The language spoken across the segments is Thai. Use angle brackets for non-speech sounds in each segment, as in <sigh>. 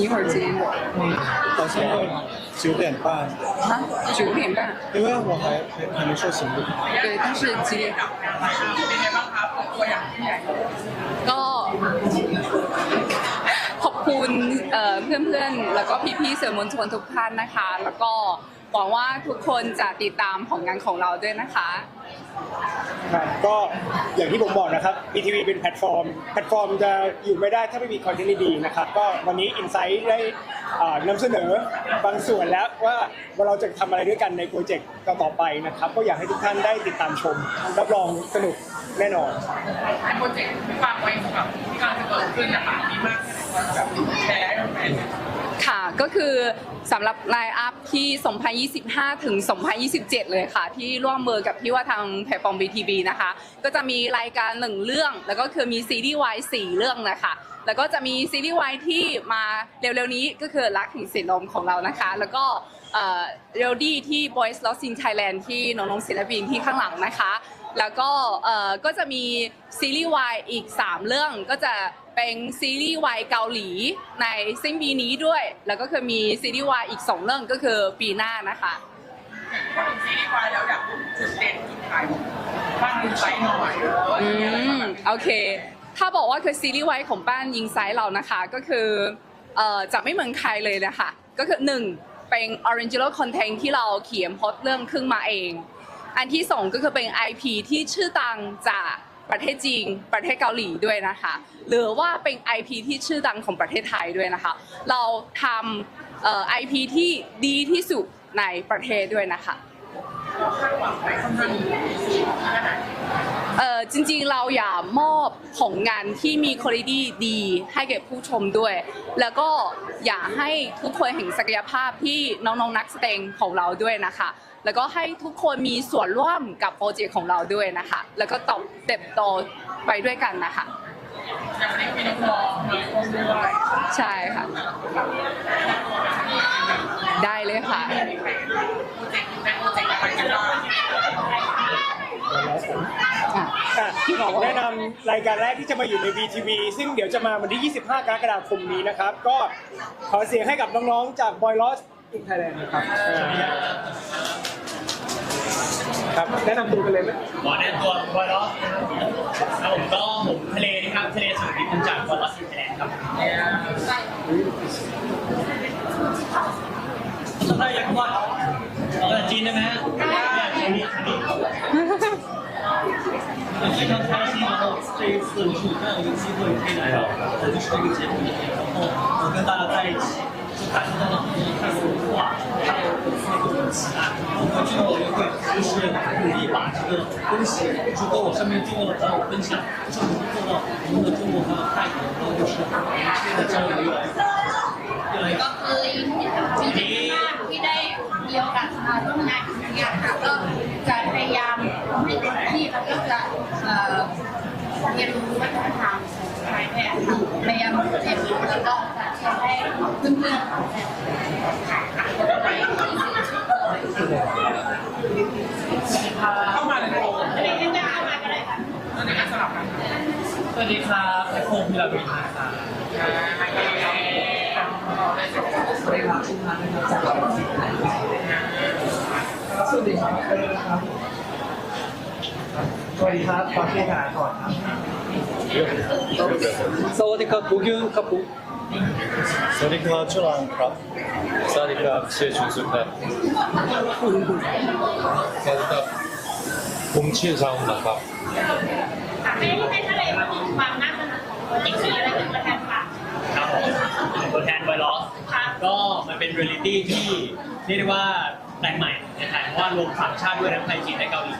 你一会儿接我？嗯，到现九点半。啊，九点半。因为我还还还没睡行。对，但是几点？九。我。高。 ครับตัวอย่างที่ใหญ่ก็ขอบคุณเอ่อเพื่อนๆ แล้วก็พี่ๆสื่อมวลชนทุกท่านนะคะ แล้วก็หวังว่าทุกคนจะติดตามผลงานของเราด้วยนะคะครับก็อย่างที่ผมบอกนะครับ BTV เป็นแพลตฟอร์ม แพลตฟอร์มจะอยู่ไม่ได้ถ้าไม่มีคอนเทนต์ดีๆนะครับ ก็วันนี้ Insight ได้อ่านำเสนอบางส่วนแล้วว่าว่าเราจะทำอะไรด้วยกันในโปรเจกต์ต่อๆไปนะครับ ก็อยากให้ทุกท่านได้ติดตามชม รับรองสนุกแน่นอนในโปรเจกต์ที่วางไว้กับที่กำลังจะเกิดขึ้นนะคะมีมาก แค่ไหนแบบแชร์ให้แฟนค่ะก็คือสำหรับไลน์อัพที่ 2025 ถึง 2027 เลยค่ะ ที่ร่วมมือกับพี่ว่าทางแพลตฟอร์ม BTV นะคะ ก็จะมีรายการหนึ่งเรื่อง แล้วก็คือมีซีรีส์วายสี่เรื่องนะคะ แล้วก็จะมีซีรีส์วายที่มาเร็วๆนี้ก็คือรักถึงสีลมของเรานะคะ แล้วก็เรลดี้ที่ Boys Lost in Thailand ที่น้องๆศิลปินที่ข้างหลังนะคะ แล้วก็เออก็จะมีซีรีส์วายอีก 3 เรื่องก็จะ เป็นซีรีส์วายเกาหลีในสิ้นปีนี้ด้วย แล้วก็คือมีซีรีส์วายอีก 2 เรื่องก็คือปีหน้านะคะพูดถึงซีรีส์วายแล้วอยากรู้จุดเด่นจุดขายบ้านดูไซส์หน่อยอืมโอเค ถ้าบอกว่าคือซีรีส์วายของบ้านยิงไซส์เรานะคะก็คือเอ่อจะไม่เหมือนใครเลยนะคะก็คือหนึ่งเป็น original content ที่เราเขียนพล็อตเรื่องขึ้นมาเอง อันที่สองก็คือเป็น IP ที่ชื่อดังจาก ประเทศจีนประเทศเกาหลีด้วยนะคะ หรือว่าเป็น IP ที่ชื่อดังของประเทศไทยด้วยนะคะ เราทำเอ่อ IP ที่ดีที่สุดในประเทศด้วยนะคะเออจริงๆเราอยากมอบผลงานที่มีคุณภาพดีให้แก่ผู้ชมด้วย แล้วก็อยากให้ทุกคนเห็นศักยภาพที่น้องๆนักแสดงของเราด้วยนะคะ แล้วก็ให้ทุกคนมีส่วนร่วมกับโปรเจกต์ของเราด้วยนะคะ แล้วก็ตอบเติบโตไปด้วยกันนะคะอย่างวันนี้มีน้องๆมาร่วมด้วยใช่ค่ะ ได้เลยค่ะโปรเจกต์ในโปรเจกต์อะไรกันบ้างอะ อะแนะนำรายการแรกที่จะมาอยู่ใน VTV ซึ่งเดี๋ยวจะมาวันที่ 25 กรกฎาคมนี้นะครับ ก็ขอเสียงให้กับน้องๆ จาก Boy Lost in Thailand นะครับ ครับ แนะนำตัวกันเลยไหม หมอแนะนำตัวบอยล็อกครับผมก็ผมทะเลนะครับทะเลสุดที่ผมจากบอยล็อกสิงแลนด์ครับได้ยังว่าเอาแต่จีนได้ไหมเนี่ยจีนจีน非常开心，然后这一次我是有这样一个机会可以来到我就是这个节目里面，然后我跟大家在一起，就感受到了很多泰国文化，还有粉 丝的各种期待。我们这个委员会就是努力把这个东西，如果我上面经过了找我分享，就是努力做到我们的中国还有泰国，然后就是明确的交流越来越好，越来越 ก็ 好。 คือยินดีใจมากที่ได้มีโอกาสมาร่วมงานครั้งนี้ค่ะก็จะพยายามทำให้เต็มที่แล้วก็จะเอ่อเรียนรู้วัฒนธรรม ดีครับไอคโคมพิลาวินนะครับสวัสดีครับทุกท่านนะครับจากสวัสดีครับเออครับ สวัสดีครับขอเชียร์ธนาธรครับสวัสดีครับบุกิวครับผมสวัสดีครับจุลันครับสวัสดีครับเชชุนสุครับสวัสดีครับผมชื่อชาวนะครับ ความน่าสนุกของโปรเจกต์นี้และเป็นตัวแทนฝากครับผมตัวแทนบอยลอกค่ะก็มันเป็นเรียลิตี้ที่เรียกได้ว่าแปลกใหม่ในไทยเพราะว่ารวมสามชาติด้วยทั้งไทยจีนและเกาหลี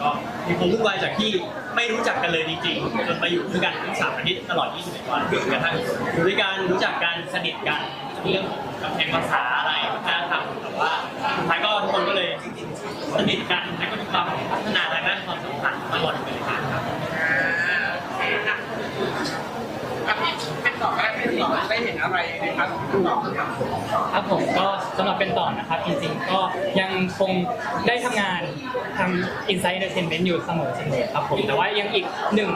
ก็มีความวุ่นวายจากที่ไม่รู้จักกันเลยจริงๆจนมาอยู่ด้วยกันทั้งสามอาทิตย์ตลอด 21 วันจนกระทั่งอยู่ด้วยกันรู้จักกันสนิทกันเรื่องของกำแพงภาษาอะไรวัฒนธรรมแต่ว่าสุดท้ายก็ทุกคนก็เลยสนิทกันและก็มีความพัฒนาทางด้านความสัมพันธ์ตลอดไปเลยครับ กับที่เป็นต่ อก็ได้เป็นต่อได้เห็นอะไรในครั้งต่อครับครับผมก็สำหรับเป็นต่อนะครับ จริงๆ ก็ยังคงได้ทำงานทำ Inside Entertainment อยู่เสมอเสมอครับผมแต่ว่ายังอีกหนึ่ง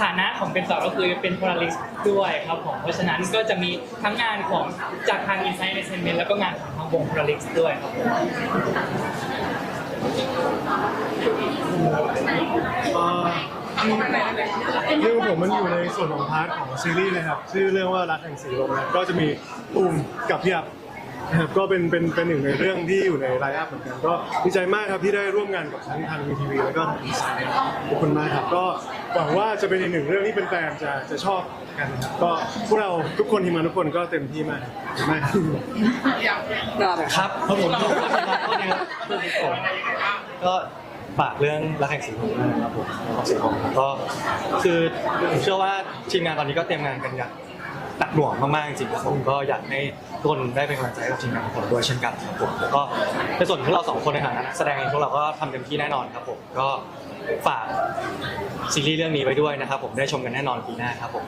ฐานะของเป็นต่อก็คือเป็น Polaris ด้วยครับผมเพราะฉะนั้นก็จะมีทั้งงานของจากทาง Inside Entertainment แล้วก็งานของทางวง Polaris ด้วยครับผม เรื่องของผมมันอยู่ในส่วนของพาร์ทของซีรีส์นะครับชื่อเรื่องว่ารักแห่งสีลมนะครับก็จะมีตูมกับพี่อับนะครับก็เป็นเป็นเป็นหนึ่งในเรื่องที่อยู่ในไลน์อัพเหมือนกันก็ดีใจมากครับที่ได้ร่วมงานกับทั้งทางวีทีวีแล้วก็ทางดีไซน์ขอบคุณมากครับก็หวังว่าจะเป็นอีกหนึ่งเรื่องที่เป็นแฟนๆจะจะชอบกันนะครับก็พวกเราทุกคนทีมงานทุกคนก็เต็มที่มากครับขอบคุณมากครับ ครับครับผมก็ครับก็ ฝากเรื่องรักแห่งสีลมด้วยนะครับผมของสีลมก็คือผมเชื่อว่าทีมงานตอนนี้ก็เตรียมงานกันอย่างหนักหน่วงมากๆจริงๆครับผมก็อยากให้ทุกคนได้เป็นกำลังใจให้กับทีมงานทุกคนด้วยเช่นกันครับผมแล้วก็ในส่วนของเราสองคนในฐานะนักแสดงเองพวกเราก็ทำเต็มที่แน่นอนครับผมก็ฝากซีรีส์เรื่องนี้ไว้ด้วยนะครับผมได้ชมกันแน่นอนปีหน้าครับผม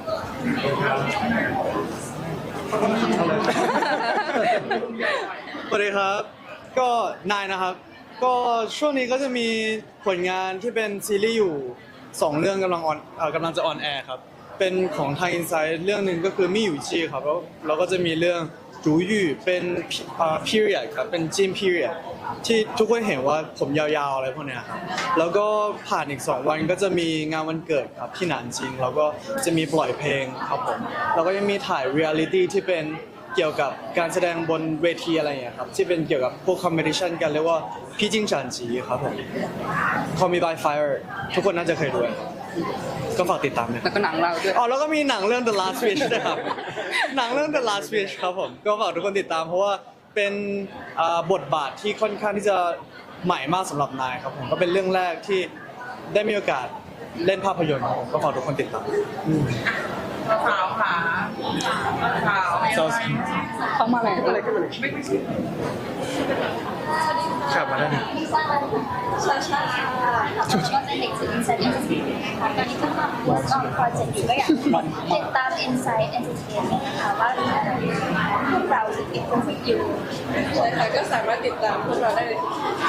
สวัสดีครับ ก็นายนะครับ ก็ช่วงนี้ก็จะมีผลงานที่เป็นซีรีส์อยู่2เรื่องกำลังออนเอ่อกำลังจะออนแอร์ครับ เป็นของไทยอินไซด์เรื่องหนึ่งก็คือมี่อยู่จีครับแล้วเราก็จะมีเรื่องจูยู่เป็นอ่า period ครับเป็นจีน period ที่ทุกคนเห็นว่าผมยาวๆอะไรพวกเนี้ยครับแล้วก็ผ่านอีก 2 วันก็จะมีงานวันเกิดครับที่หนานจิง แล้วก็จะมีปล่อยเพลงครับผมแล้วก็ยังมีถ่ายเรียลิตี้ที่เป็น เกี่ยวกับการแสดงบนเวทีอะไรอย่างเงี้ยครับที่เป็นเกี่ยวกับพวกคอมเพติชันกันเรียกว่าพี่จิ้งจานจีครับผม Call Me by Fire ทุกคนน่าจะเคยดูครับก็ฝากติดตามนะ แล้วก็หนังเราด้วย อ๋อแล้วก็มีหนังเรื่อง The Last Wish ด้วยครับ หนังเรื่อง The Last Wish ครับผมก็ฝากทุกคนติดตามเพราะว่าเป็นอ่าบทบาทที่ค่อนข้างที่จะใหม่มากสำหรับนายครับผมก็เป็นเรื่องแรกที่ได้มีโอกาสเล่นภาพยนตร์ครับผมก็ฝากทุกคนติดตาม สาวขาสาวไม่ไหวเข้ามาแล้วครับมาได้เลยลิซ่าชาชาค่ะก็เป็นเด็กจาก Inside Entertainment นะคะตอนนี้ก็ทำเวิร์กออนโปรเจกต์อยู่ก็อยากให้ติดตาม Inside Entertainment นะคะว่าพวกเราจะติดตามอยู่ใช่ค่ะก็สามารถติดตามพวกเราได้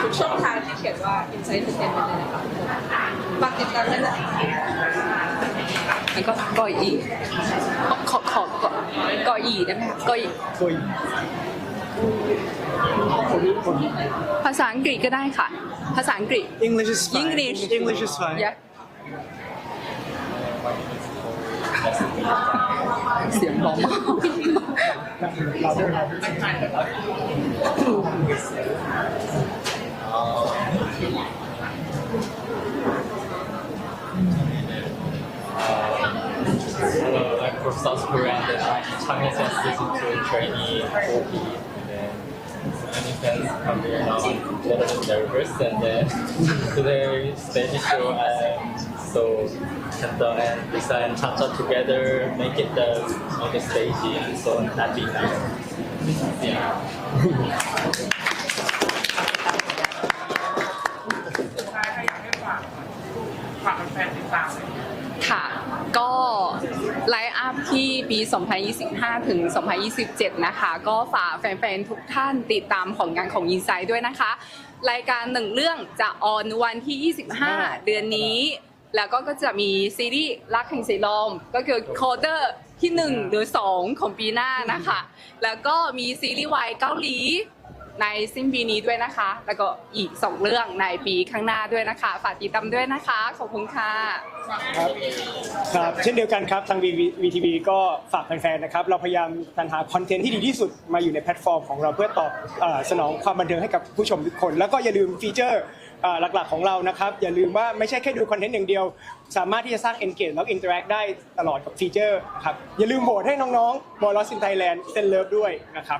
ทุกช่องทางที่เขียนว่า Insight Entertainment เลยนะคะฝากติดตามด้วยนะคะ แล้วก็กออีขอขอขอกออีได้ไหมคะกออีคุยคนนี้คนนี้ภาษาอังกฤษก็ได้ค่ะ ภาษาอังกฤษ English is fine English English is fine ยะเสียงร้องมากเรา From South Korea, and then like Changyeong sends to trainee OP, and then many fans come here now, better than nervous, and then today stage show and so Kenta and Lisa and Chacha together make it the on the stage, and so happy now. Yeah. <laughs> 2025 ถึง 2027 นะคะ ก็ฝากแฟนๆ ทุกท่านติดตามผลงานของ i n s i ซ e ด้วยนะคะ รายการหนึ่งเรื่องจะออนวันที่ 25 เดือนนี้ แล้วก็ก็จะมีซีรีส์รักแห่งสีลมก็คือโคเดอร์ที่ 1 หรือ 2 ของปีหน้านะคะ แล้วก็มีซีรีส์วายเกาหลี ในสิ้นปีนี้ด้วยนะคะ แล้วก็อีก 2 เรื่องในปีข้างหน้าด้วยนะคะ ฝากติดตามด้วยนะคะ ขอบคุณค่ะครับครับเช่นเดียวกันครับทาง VTV ก็ฝากแฟนๆนะครับ เราพยายามสรรหาคอนเทนต์ที่ดีที่สุดมาอยู่ในแพลตฟอร์มของเราเพื่อตอบสนองความบันเทิงให้กับผู้ชมทุกคน แล้วก็อย่าลืมฟีเจอร์หลักๆของเรานะครับ อย่าลืมว่าไม่ใช่แค่ดูคอนเทนต์อย่างเดียว สามารถที่จะสร้าง engage แล้ว interact ได้ตลอดกับฟีเจอร์ครับอย่าลืมโหวตให้น้องๆ b o y Lost in Thailand เซนเลิฟด้วยนะครับ